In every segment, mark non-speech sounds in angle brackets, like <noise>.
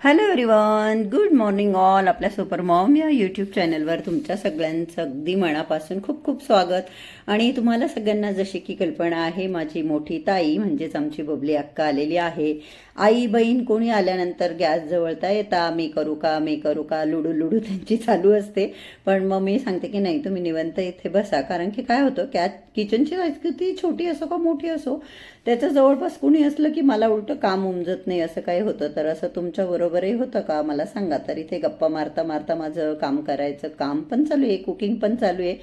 Hello everyone good morning all आपल्या super mom या YouTube चॅनलवर तुमच्या सगळ्यांचं अगदी मनापासून खूप खूप स्वागत. आणि तुम्हाला सगळ्यांना जशी की कल्पना आहे माझी मोठी ताई म्हणजेच आमची बबली अक्का आलेली आहे. आई बहीण कोणी आल्यानंतर गॅस जवळता येता मी करू का मी करू का लुडू लुडू त्यांची चालू असते. पण मग मी सांगते की नाही तुम्ही निवंत इथे बसा. कारण की काय होतं कॅ किचनची साईज छोटी असो का मोठी असो त्याचं जवळपास कुणी असलं की मला उलटं काम उमजत नाही असं काही होतं. तर असं तुमच्या बरोबरही होतं का? मला सांगा. तर इथे गप्पा मारता मारता माझं काम करायचं. काम पण चालू आहे कुकिंग पण चालू आहे.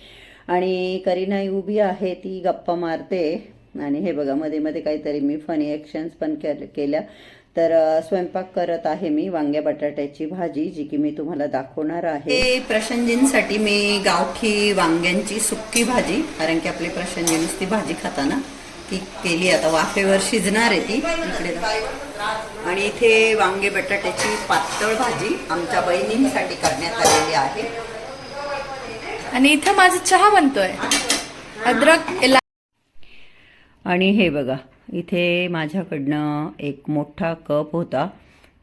आणि करीनाई उभी आहे ती गप्पा मारते. आणि हे बघा मध्ये मध्ये काहीतरी मी फनी ॲक्शन्स पण केल्या. तर स्वयंपाक करत आहे मी वांग्या बटाट्याची भाजी जी की मी तुम्हाला दाखवणार आहे. प्रसंजींसाठी मी गावठी वांग्यांची सुक्की भाजी कारण की आपली प्रसंजी नुसती भाजी खाताना ती केली. आता वाफेवर शिजणार आहे ती इकडे. आणि इथे वांगे बटाट्याची पातळ भाजी आमच्या बहिणींसाठी करण्यात आलेली आहे. आणि इथं माझा चहा बनतोय. अद्रक आणि हे बघा इथे माझ्याकडनं एक मोठा कप होता.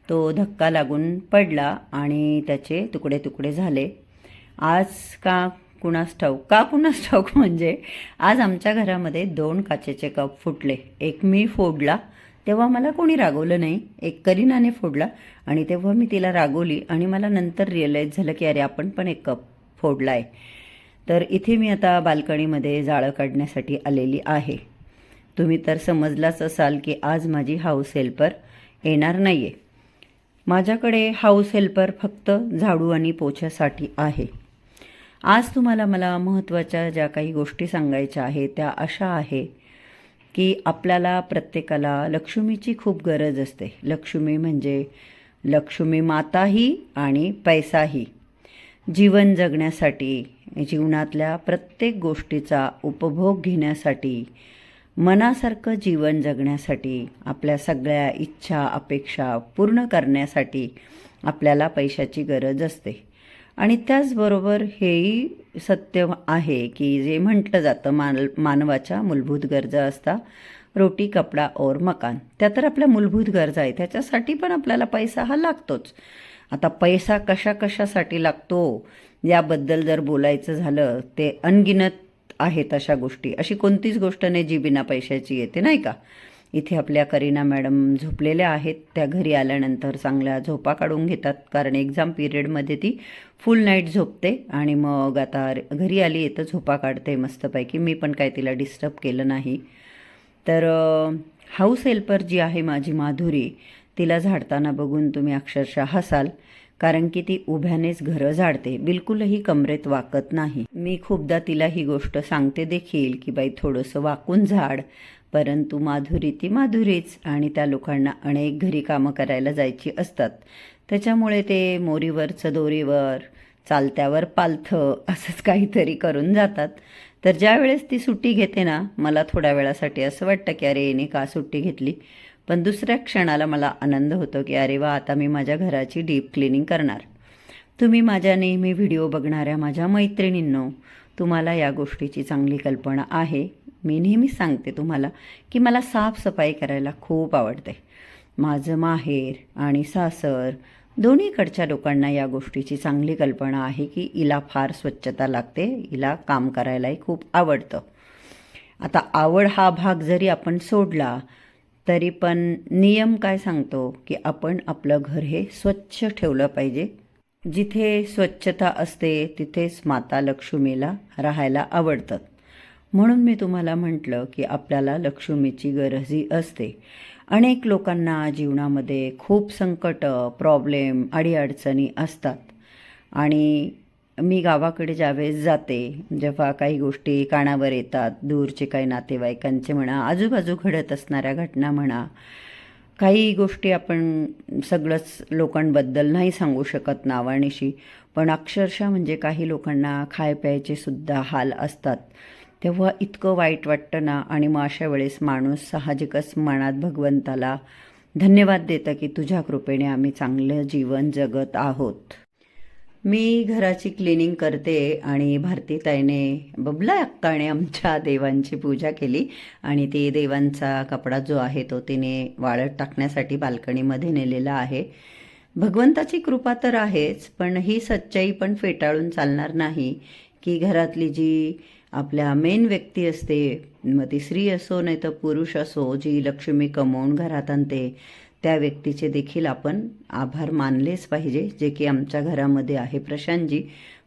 तो धक्का लागून पडला आणि त्याचे तुकडे तुकडे झाले. आज का कुणास ठाऊक? का कुणास ठाऊक म्हणजे आज आमच्या घरामध्ये दोन काचेचे कप फुटले. एक मी फोडला तेव्हा मला कोणी रागवलं नाही. एक करीनाने फोडला आणि तेव्हा मी तिला रागवली आणि मला नंतर रिअलाईज झालं की अरे आपण पण एक कप फोडला आहे तर इथे मी आता बाल्कनीमध्ये जाळं काढण्यासाठी आलेली आहे. तुम्ही तर समजलाच असाल की आज माझी हाऊस हेल्पर येणार नाही आहे माझ्याकडे हाऊस हेल्पर फक्त झाडू आणि पोछ्यासाठी आहे. आज तुम्हाला मला महत्त्वाच्या ज्या काही गोष्टी सांगायच्या आहेत त्या अशा आहे की आपल्याला प्रत्येकाला लक्ष्मीची खूप गरज असते. लक्ष्मी म्हणजे लक्ष्मी माताही आणि पैसाही. जीवन जगण्यासाठी जीवनातल्या प्रत्येक गोष्टीचा उपभोग घेण्यासाठी मनासारखं जीवन जगण्यासाठी आपल्या सगळ्या इच्छा अपेक्षा पूर्ण करण्यासाठी आपल्याला पैशाची गरज असते. आणि त्याचबरोबर हेही सत्य आहे की जे म्हटलं जातं मान मानवाच्या मूलभूत गरजा असता रोटी कपडा और मकान. त्या तर आपल्या मूलभूत गरजा आहे त्याच्यासाठी पण आपल्याला पैसा हा लागतोच. आता पैसा कशा कशासाठी लागतो याबद्दल जर बोलायचं झालं ते अनगिनत आहेत अशा गोष्टी. अशी कोणतीच गोष्ट नाही जी बिना पैशाची येते नाही का? इथे आपल्या करीना मॅडम झोपलेल्या आहेत. त्या घरी आल्यानंतर चांगल्या झोपा काढून घेतात. कारण एक्झाम पिरियडमध्ये ती फुल नाईट झोपते. आणि मग आता घरी आली आहे तर झोपा काढते मस्तपैकी. मी पण काय तिला डिस्टर्ब केलं नाही. तर हाऊस हेल्पर जी आहे माझी माधुरी तिला झाडताना बघून तुम्ही अक्षरशः हसाल. कारण की ती उभ्यानेच घरं झाडते. बिलकुलही कमरेत वाकत नाही. मी खूपदा तिला ही गोष्ट सांगते देखील की बाई थोडंसं वाकून झाड. परंतु माधुरी ती माधुरीच आणि त्या लोकांना अनेक घरी कामं करायला जायची असतात. त्याच्यामुळे ते मोरीवरचं दोरीवर चालत्यावर पालथं असंच काहीतरी करून जातात. तर ज्या वेळेस ती सुट्टी घेते ना मला थोड्या वेळासाठी असं वाटतं की अरे येणे का सुट्टी घेतली? पण दुसऱ्या क्षणाला मला आनंद होतो की अरे वा आता मी माझ्या घराची डीप क्लिनिंग करणार. तुम्ही माझ्या नेहमी व्हिडिओ बघणाऱ्या माझ्या मैत्रिणींनो तुम्हाला या गोष्टीची चांगली कल्पना आहे. मी नेहमीच सांगते तुम्हाला की मला साफसफाई करायला खूप आवडते. माझं माहेर आणि सासर दोन्हीकडच्या लोकांना या गोष्टीची चांगली कल्पना आहे की हिला फार स्वच्छता लागते हिला काम करायलाही खूप आवडतं. आता आवड हा भाग जरी आपण सोडला तरी पण नियम काय सांगतो की आपण आपलं घर हे स्वच्छ ठेवलं पाहिजे. जिथे स्वच्छता असते तिथेच माता लक्ष्मीला राहायला आवडतात म्हणून मी तुम्हाला म्हटलं की आपल्याला लक्ष्मीची गरजही असते. अनेक लोकांना जीवनामध्ये खूप संकट प्रॉब्लेम अडीअडचणी असतात. आणि मी गावाकडे ज्यावेळेस जाते जेव्हा काही गोष्टी कानावर येतात दूरचे काही नातेवाईकांचे म्हणा आजूबाजू घडत असणाऱ्या घटना म्हणा काही गोष्टी आपण सगळंच लोकांबद्दल नाही सांगू शकत नावानिशी पण अक्षरशः म्हणजे काही लोकांना खाय प्यायचे सुद्धा हाल असतात. तेव्हा इतकं वाईट वाटतं ना? आणि मग अशा वेळेस माणूस साहजिकच मनात भगवंताला धन्यवाद देतं की तुझ्या कृपेने आम्ही चांगलं जीवन जगत आहोत. मी घराची क्लिनिंग करते आणि भारतीताईने बबला अक्काने आमच्या देवांची पूजा केली आणि ती देवांचा कपडा जो आहे तो तिने वाळत टाकण्यासाठी बाल्कनीमध्ये नेलेला आहे. भगवंताची कृपा तर आहेच पण ही सच्चाई पण फेटाळून चालणार नाही की घरातली जी आपल्या मेन व्यक्ती असते. मग ती स्त्री असो नाही तर पुरुष असो जी लक्ष्मी कमवून घरात आणते त्या व्यक्तीचे देखील आपण आभार मानलेच पाहिजे. जे की आमच्या घरामध्ये आहे प्रशांतजी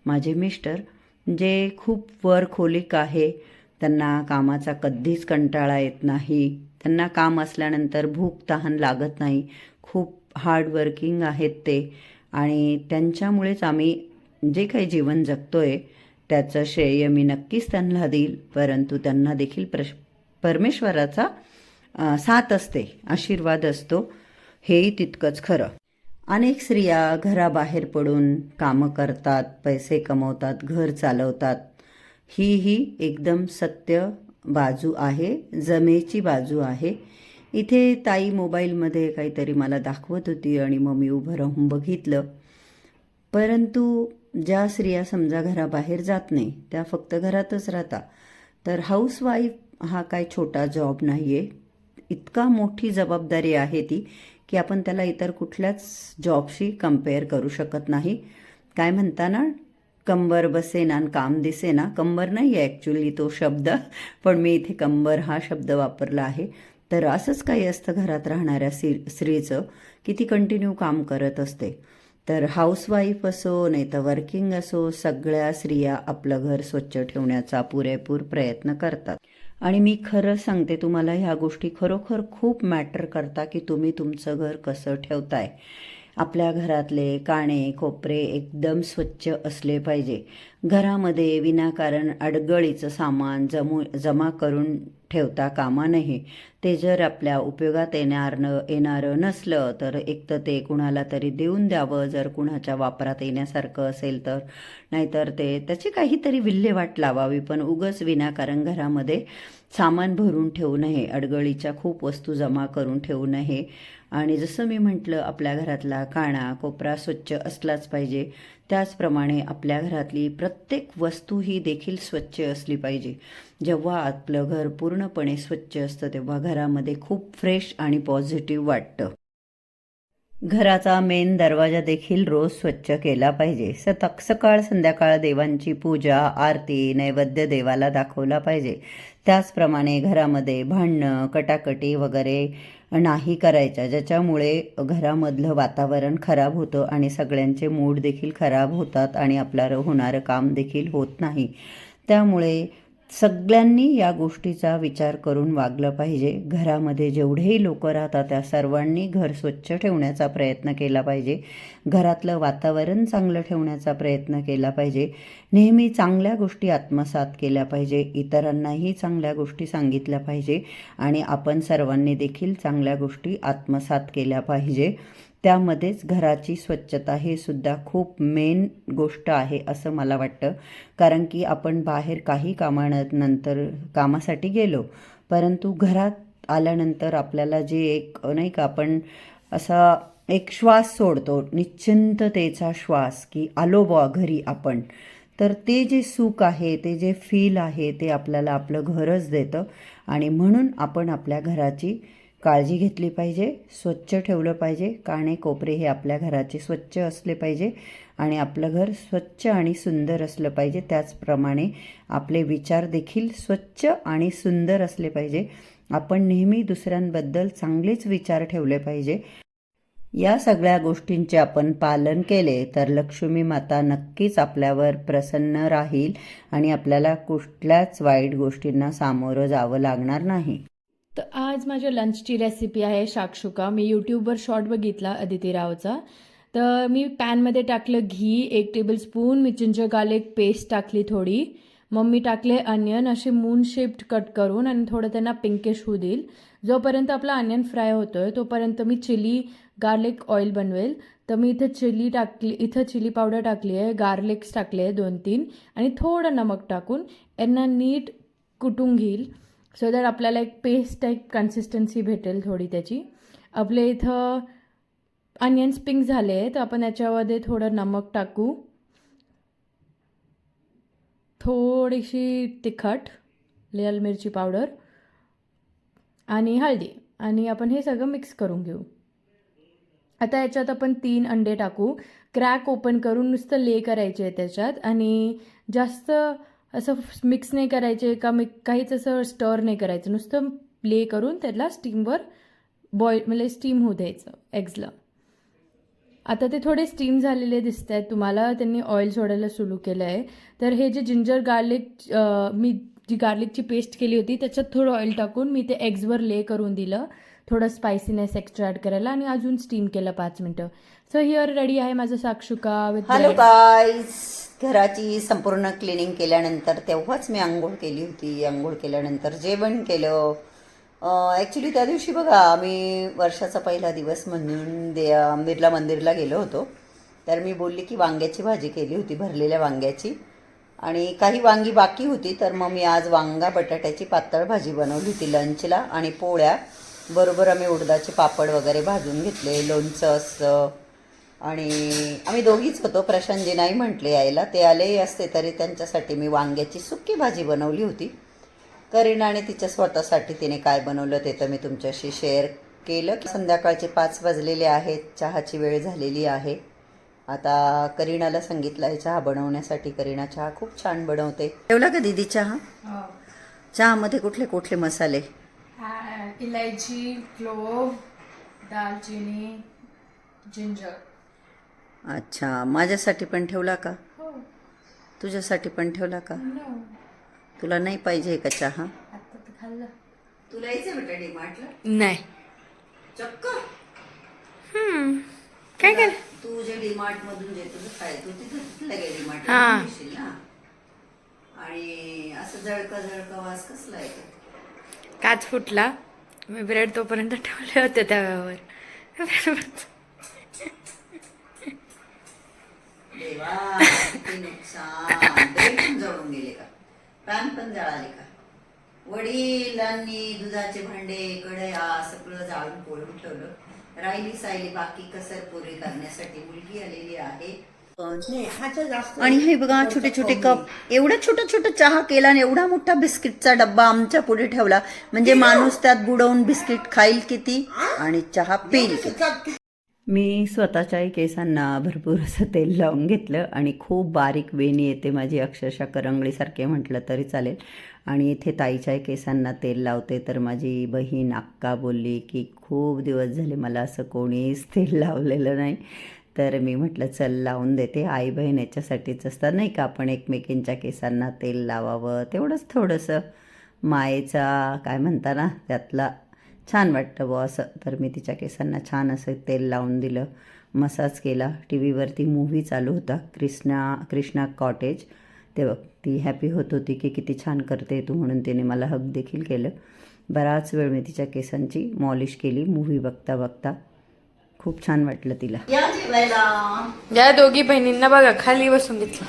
माझे मिस्टर जे खूप वर खोलीक आहे. त्यांना कामाचा कधीच कंटाळा येत नाही. त्यांना काम असल्यानंतर भूक तहान लागत नाही. खूप हार्डवर्किंग आहेत ते. आणि त्यांच्यामुळेच आम्ही जे काही जीवन जगतो आहे त्याचं श्रेय मी नक्कीच त्यांना देईल परंतु त्यांना देखील प्रश परमेश्वराचा साथ असते आशीर्वाद असतो हेही तितकंच खरं. अनेक स्त्रिया घराबाहेर पडून कामं करतात पैसे कमवतात घर चालवतात. ही ही एकदम सत्य बाजू आहे जमेची बाजू आहे. इथे ताई मोबाईलमध्ये काहीतरी मला दाखवत होती आणि मग मी उभं राहून बघितलं. परंतु ज्या स्त्रिया समजा घराबाहेर जात नाही त्या फक्त घरातच राहतात तर हाऊसवाईफ हा काय छोटा जॉब नाही आहे इतका मोठी जबाबदारी आहे ती की आपण त्याला इतर कुठल्याच जॉबशी कंपेअर करू शकत नाही. काय म्हणताना कंबर बसेना आणि काम दिसेना. कंबर नाही आहे ॲक्च्युली तो शब्द पण मी इथे कंबर हा शब्द वापरला आहे. तर असंच काही असतं घरात राहणाऱ्या स्त्री स्त्रीचं की ती कंटिन्यू काम करत असते. तर हाऊसवाईफ असो नाही तर वर्किंग असो सगळ्या स्त्रिया आपलं घर स्वच्छ ठेवण्याचा पुरेपूर प्रयत्न करतात. आणि मी खरं सांगते तुम्हाला ह्या गोष्टी खरोखर खूप मॅटर करता की तुम्ही तुमचं घर कसं ठेवताय. आपल्या घरातले काणे कोपरे एकदम स्वच्छ असले पाहिजे. घरामध्ये विनाकारण अडगळीचं सामान जमू जमा करून ठेवता कामा नये. ते जर आपल्या उपयोगात येणार न येणारं नसलं तर एक तर ते कुणाला तरी देऊन द्यावं जर कुणाच्या वापरात येण्यासारखं असेल तर. नाहीतर ते त्याची काहीतरी विल्हेवाट लावावी पण उगच विनाकारण घरामध्ये सामान भरून ठेवू नये. अडगळीच्या खूप वस्तू जमा करून ठेवू नये. आणि जसं मी म्हटलं आपल्या घरातला काणा कोपरा स्वच्छ असलाच पाहिजे. त्याचप्रमाणे आपल्या घरातली प्रत्येक वस्तू ही देखील स्वच्छ असली पाहिजे. जेव्हा आपलं घर पूर्णपणे स्वच्छ असतं तेव्हा घरामध्ये खूप फ्रेश आणि पॉझिटिव्ह वाटतं. घराचा मेन दरवाजा देखील रोज स्वच्छ केला पाहिजे. सतक सकाळ संध्याकाळ देवांची पूजा आरती नैवेद्य देवाला दाखवला पाहिजे. त्याचप्रमाणे घरामध्ये भांडणं कटाकटी वगैरे नाही करायच्या ज्याच्यामुळे घरामधलं वातावरण खराब होतं आणि सगळ्यांचे मूड देखील खराब होतात आणि आपल्याला होणारं काम देखील होत नाही. त्यामुळे सगळ्यांनी या गोष्टीचा विचार करून वागलं पाहिजे. घरामध्ये जेवढेही लोक राहतात त्या सर्वांनी घर स्वच्छ ठेवण्याचा प्रयत्न केला पाहिजे. घरातलं वातावरण चांगलं ठेवण्याचा प्रयत्न केला पाहिजे. नेहमी चांगल्या गोष्टी आत्मसात केल्या पाहिजे. इतरांनाही चांगल्या गोष्टी सांगितल्या पाहिजे. आणि आपण सर्वांनी देखील चांगल्या गोष्टी आत्मसात केल्या पाहिजे. त्यामध्येच घराची स्वच्छता हे सुद्धा खूप मेन गोष्ट आहे असं मला वाटतं. कारण की आपण बाहेर काही कामानंतर कामासाठी गेलो परंतु घरात आल्यानंतर आपल्याला जे एक नाही का आपण असा एक श्वास सोडतो निश्चिंततेचा श्वास की आलो बॉ घरी आपण. तर ते जे सुख आहे ते जे फील आहे ते आपल्याला आपलं घरच देतं. आणि म्हणून आपण आपल्या घराची काळजी घेतली पाहिजे स्वच्छ ठेवलं पाहिजे. काणे कोपरे हे आपल्या घराचे स्वच्छ असले पाहिजे आणि आपलं घर स्वच्छ आणि सुंदर असलं पाहिजे. त्याचप्रमाणे आपले विचार देखील स्वच्छ आणि सुंदर असले पाहिजे. आपण नेहमी दुसऱ्यांबद्दल चांगलेच विचार ठेवले पाहिजे. या सगळ्या गोष्टींचे आपण पालन केले तर लक्ष्मी माता नक्कीच आपल्यावर प्रसन्न राहील आणि आपल्याला कुठल्याच वाईट गोष्टींना सामोरं जावं लागणार नाही. तर आज माझ्या लंचची रेसिपी आहे शाकशुका. मी यूट्यूबवर शॉर्ट बघितला अदिती रावचा. तर मी पॅनमध्ये टाकलं घी एक टेबलस्पून मी जिंजर गार्लिक पेस्ट टाकली थोडी. मग मी टाकले अनियन असे मून शेप्ड कट करून आणि थोडं त्यांना पिंकिश होऊ देईल. जोपर्यंत आपला अनियन फ्राय होतो आहे तोपर्यंत मी चिली गार्लिक ऑइल बनवेल. तर मी इथं चिली टाकली इथं चिली पावडर टाकली आहे गार्लिक्स टाकले आहे दोन तीन आणि थोडं नमक टाकून यांना नीट कुटून घेईल. सो दॅट आपल्याला एक पेस्ट टाईप कन्सिस्टन्सी भेटेल थोडी त्याची. आपले इथं अनियन्स पिंक झाले आहे तर आपण याच्यामध्ये थोडं नमक टाकू. थोडीशी तिखट लाल मिरची पावडर आणि हळदी. आणि आपण हे सगळं मिक्स करून घेऊ. आता याच्यात आपण तीन अंडे टाकू. क्रॅक ओपन करून नुसतं ले करायचे आहे त्याच्यात. आणि जास्त असं मिक्स नाही करायचे का मिक काहीच असं स्टर नाही करायचं. नुसतं प्ले करून त्याला स्टीमवर बॉईल म्हणजे स्टीम होऊ द्यायचं एग्जला आता ते थोडे स्टीम झालेले दिसत आहेत तुम्हाला त्यांनी ऑइल सोडायला सुरू केलं आहे तर हे जे जिंजर गार्लिक मी जी गार्लिकची पेस्ट केली होती त्याच्यात थोडं ऑइल टाकून मी ते एग्जवर ले करून दिलं. थोडं स्पायसीनेस एक्स्ट्रा ॲड करायला आणि अजून स्टीम केलं पाच मिनटं. सो हिअर रेडी आहे माझं साक्षुका विथ हॅलो गाईज घराची संपूर्ण क्लिनिंग केल्यानंतर तेव्हाच मी आंघोळ केली होती. आंघोळ केल्यानंतर जेवण केलं. ॲक्च्युली त्या दिवशी बघा आम्ही वर्षाचा पहिला दिवस म्हणून दे बिर्ला मंदिरला गेलो होतो. तर मी बोलली की वांग्याची भाजी केली होती भरलेल्या वांग्याची. आणि काही वांगी बाकी होती तर मग मी आज वांगा बटाट्याची पातळ भाजी बनवली होती लंचला आणि पोळ्या. बरोबर आम्ही उडदाचे पापड वगैरे भाजून घेतले लोणचं असतं. आणि आम्ही दोघीच होतो प्रशांतजी नाही म्हटले यायला. ते आलेही असते तरी त्यांच्यासाठी मी वांग्याची सुक्की भाजी बनवली होती. करीना आणि तिच्या स्वतःसाठी तिने काय बनवलं ते तर मी तुमच्याशी शेअर केलं की संध्याकाळचे पाच वाजलेले आहेत चहाची वेळ झालेली आहे. आता करीनाला सांगितलं आहे चहा बनवण्यासाठी करीना चहा खूप छान बनवते. ठेवला का दीदी चहा? चहामध्ये कुठले कुठले मसाले? इलायची क्लोव दालचिनी जिंजर. अच्छा माझ्यासाठी पण ठेवला का? हो. तुझ्यासाठी पण ठेवला का? नो तुला नाही पाहिजे का चहा? आता तर खाल्लं. तुला यायचं बेटा डीमार्टला? नाही. चक्क. काय केलं? तू जे डीमार्ट मधून जे तुझं तू तिथं लगे डीमार्ट हा. आणि असं जळका जळका वास कसला येतो? काच फुटला. मी ब्रेड तोपर्यंत ठेवले होते त्यावर देवा नुकसान. जळून गेले का? पॅन पण जळाले का? वडिलांनी दुधाचे भांडे कढया सगळं जाळून पोळून ठेवलं. राहिली सायली बाकी कसर पुरी करण्यासाठी मुलगी आलेली आहे. आणि हे बघा छोटे छोटे कप. एवढा छोटा छोटा चहा केला आणि एवढा मोठा बिस्किटचा डब्बा आमच्या पुढे ठेवला. म्हणजे माणूस त्यात बुडवून बिस्किट खाईल किती आणि चहा पिईल किती. मी स्वतःच्याही केसांना भरपूर असं तेल लावून घेतलं आणि खूप बारीक वेणी येते माझी अक्षरशः करंगळीसारखे म्हटलं तरी चालेल. आणि इथे ताईच्याही केसांना तेल लावते तर माझी बहीण अक्का बोलली की खूप दिवस झाले मला असं कोणीच तेल लावलेलं नाही. तर मी म्हटलं चल लावून देते. आई बहीण याच्यासाठीच असतात. नाही का आपण एकमेकींच्या केसांना तेल लावावं. तेवढंच थोडंसं मायेचा काय म्हणता ना त्यातला छान वाटतं बुवा असं. तर मी तिच्या केसांना छान असं तेल लावून दिलं. मसाज केला. टी व्हीवरती मूव्ही चालू होता. कृष्णा कृष्णा कॉटेज. ते बघ ती हॅपी होत होती की किती छान करते तू म्हणून तिने मला हक देखील केलं. बराच वेळ मी तिच्या केसांची मॉलिश केली. मूव्ही बघता बघता खूप छान वाटलं तिला. या दोघी बहिणींना बघा खाली बसून घेतलं.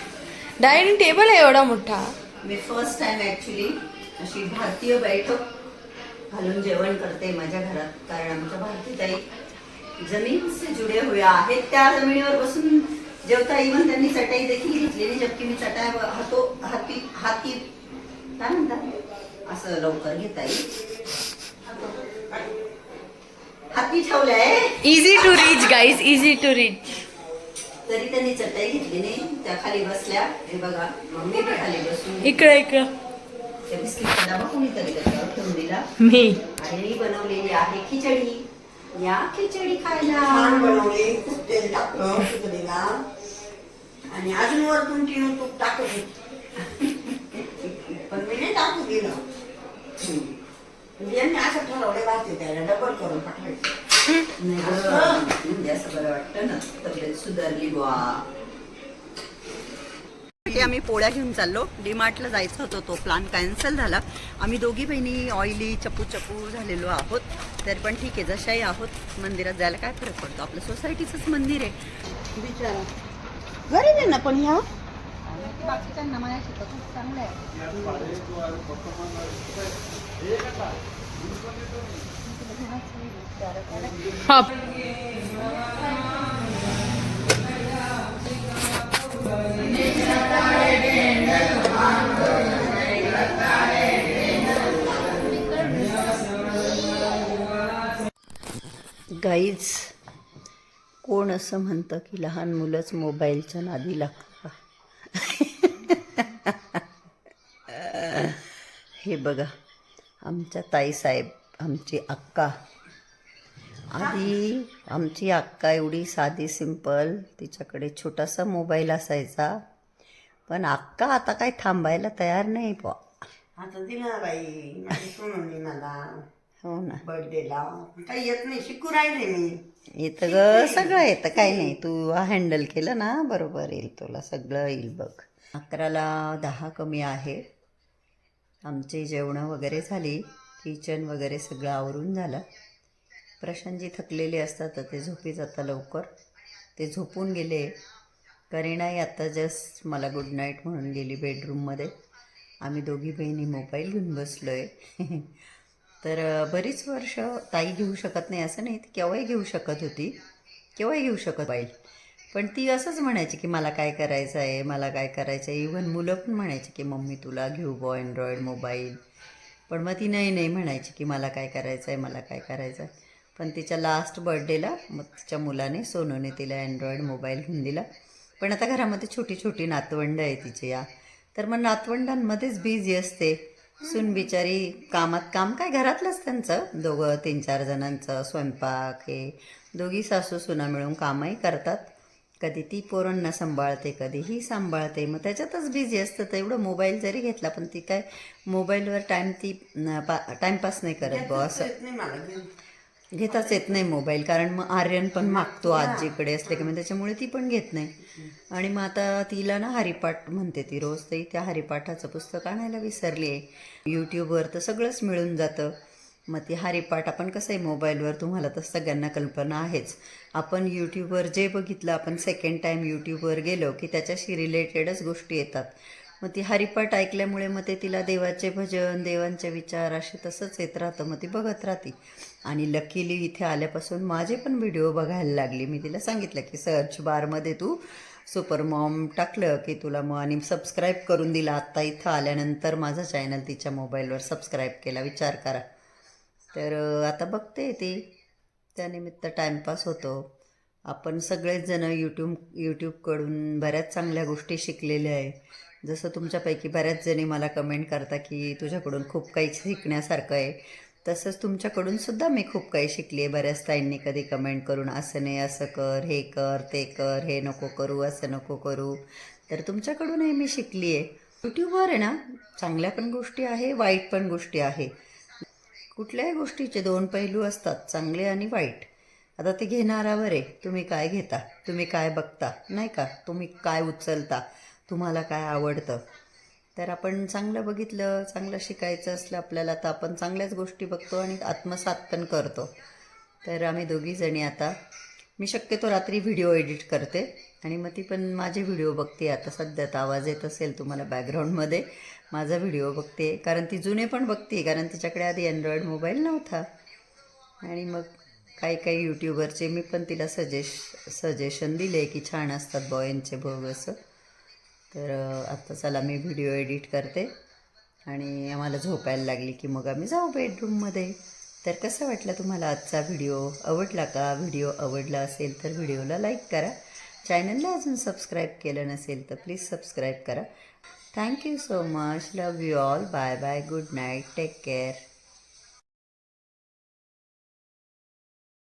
डायनिंग टेबल आहे एवढा मोठा. मी फर्स्ट टाइम ॲक्च्युली अशी भारतीय बैठक घालून जेवण करते माझ्या घरात. कारण आमच्या भारतीताई जमीन से जुडे हुए आहेत. त्या जमिनीवर बसून जेवता इव्हन त्यांनी चटाई देखील घेतलेली. जबकि मी चटाई हातो हाती हाती काय म्हणतात असं लवकर घेता येईल. हाती ठेवलंय easy to reach guys easy to reach तरी त्यांनी चटाई घेतली नाही. त्या खाली बसल्या. हे बघा मम्मी बी खाली बसून इकडं इकडं. त्या बिस्किटचा डबा कोणीतरी त्याच्यावर ठेवून दिला. मी. आणि बनवलेली आहे खिचडी. या खिचडी खायला. छान बनवली. खूप तेल टाकलं. खिचडीला आणि अजून वरतून तिनं तूप टाकत होती. <laughs> पण मी नाही टाकू दिलं. हम्म. म्हणजे यांनी असं ठरवले भाजी त्याला डबल करून पाठवायचं नाही गं, म्हणजे असं बरं वाटतं ना तब्येत सुधारली बुवा ते आम्ही पोळ्या घेऊन चाललो. डीमार्टला जायचं होतं. तो प्लॅन कॅन्सल झाला. आम्ही दोघी बहिणी ऑइली चपू चपू झालेलो आहोत. तर पण ठीक आहे जशाही आहोत मंदिरात जायला काय फरक पडतो? आपलं सोसायटीचंच मंदिर आहे. बिचारा. गरीब आहे ना पण ह्या? गाईज कोण असं म्हणतं की लहान मुलंच मोबाईलच्या नादी लागतात? <laughs> हे बघा. आमच्या ताईसाहेब आमची अक्का. आधी आमची अक्का एवढी साधी सिंपल तिच्याकडे छोटासा मोबाईल असायचा. पण अक्का आता काय थांबायला तयार नाही बुवा. आता दिला बाई माझी सोनून मला. हो ना. बर्थडेला काही येत नाही शिकू राहिले मी. येतं ग सगळं येतं काही नाही. तू हँडल केलं ना बरोबर येईल तुला सगळं येईल बघ. अकराला दहा कमी आहे. आमची जेवणं वगैरे झाली किचन वगैरे सगळं आवरून झालं. प्रशांतजी थकलेले असतात तर ते झोपी जाता लवकर. ते झोपून गेले. करीनाही आत्ता जस्ट मला गुड नाईट म्हणून गेली बेडरूममध्ये आम्ही दोघी बहिणी मोबाईल घेऊन बसलो आहे <laughs> तर बरीच वर्ष ताई घेऊ शकत नाही असं नाही. ती केव्हाही घेऊ शकत होती. केव्हाही घेऊ शकत बाईल पण ती असंच म्हणायची की मला काय करायचं आहे मला काय करायचं आहे. इव्हन मुलं पण म्हणायची की मम्मी तुला घेऊ बॉ अँड्रॉइड मोबाईल पण मग ती नाही नाही म्हणायची की मला काय करायचं आहे मला काय करायचं आहे. पण तिच्या लास्ट बर्थडेला मग तिच्या मुलाने सोनूने तिला अँड्रॉइड मोबाईल घेऊन दिला. पण आता घरामध्ये छोटी छोटी नातवंड आहे तिची या. तर मग नातवंडांमध्येच बिझी असते. सून बिचारी कामात काम काय घरातलंच त्यांचं. दोघं तीन चार जणांचं स्वयंपाक हे. दोघी सासू सुना मिळून कामही करतात. कधी ती पोरांना सांभाळते कधी ही सांभाळते. मग त्याच्यातच बिझी असतं. तर एवढं मोबाईल जरी घेतला पण ती काय मोबाईलवर टाईम ती टाईमपास नाही करत बुवा असं. घेताच येत नाही मोबाईल कारण मग आर्यन पण मागतो आजीकडे असले की मग त्याच्यामुळे ती पण घेत नाही. आणि मग आता तिला ना हरिपाठ म्हणते ती रोज तरी त्या हरिपाठाचं पुस्तक आणायला विसरली आहे यूट्यूबवर तर सगळंच मिळून जातं. मग ती हरिपाठ आपण कसं आहे मोबाईलवर तुम्हाला तर सगळ्यांना कल्पना आहेच. आपण यूट्यूबवर जे बघितलं आपण सेकंड टाईम यूट्यूबवर गेलो की त्याच्याशी रिलेटेडच गोष्टी येतात. मग ती हरिपाठ ऐकल्यामुळे मग ते तिला देवाचे भजन देवांचे विचार असे तसंच येत राहतं मग ती बघत राहते. आणि लकीली इथे आल्यापासून माझे पण व्हिडिओ बघायला लागली. मी तिला सांगितलं की सर्च बारमध्ये तू सुपर मॉम टाकलं की तुला मग आणि सबस्क्राईब करून दिला. आत्ता इथं आल्यानंतर माझा चॅनल तिच्या मोबाईलवर सबस्क्राईब केला. विचार करा. तर आता बघते ती. त्यानिमित्त टाईमपास होतो. आपण सगळेच जण यूट्यूब यूट्यूबकडून बऱ्याच चांगल्या गोष्टी शिकलेल्या आहे. जसं तुमच्यापैकी बऱ्याच जणी मला कमेंट करता की तुझ्याकडून खूप काही शिकण्यासारखं आहे. तसंच तुमच्याकडून सुद्धा मी खूप काही शिकली आहे. बऱ्याच ताईंनी कधी कमेंट करून असं नाही असं कर हे कर ते कर हे नको करू असं नको करू. तर तुमच्याकडूनही मी शिकली आहे. यूट्यूबवर आहे ना चांगल्या पण गोष्टी आहे वाईट पण गोष्टी आहे. कुठल्याही गोष्टीचे दोन पैलू असतात चांगले आणि वाईट. आता ते घेणारावर आहे तुम्ही काय घेता तुम्ही काय बघता नाही का? तुम्ही काय उचलता तुम्हाला काय आवडतं? तर आपण चांगलं बघितलं चांगलं शिकायचं असलं आपल्याला तर आपण चांगल्याच गोष्टी बघतो आणि आत्मसात पण करतो. तर आम्ही दोघीजणी आता मी शक्यतो रात्री व्हिडिओ एडिट करते आणि मग ती पण माझे व्हिडिओ बघते. आता सध्यात आवाज येत असेल तुम्हाला बॅकग्राऊंडमध्ये माझा व्हिडिओ बघते. कारण ती जुने पण बघते. कारण तिच्याकडे आधी अँड्रॉइड मोबाईल नव्हता. आणि मग काही काही यूट्यूबरचे मी पण तिला सजेश सजेशन दिले की छान असतात बॉयांचे बघ असं तर आता चला मी व्हिडिओ एडिट करते. आणि आम्हाला झोपायला लागली की मग आम्ही जाऊ बेडरूममध्ये तर कसं वाटलं तुम्हाला आजचा व्हिडिओ आवडला का? व्हिडिओ आवडला असेल तर व्हिडिओला लाईक करा. चॅनलला अजून सबस्क्राईब केलं नसेल तर प्लीज सबस्क्राईब करा. Thank you so much. Love you all. Bye bye. Good night. Take care.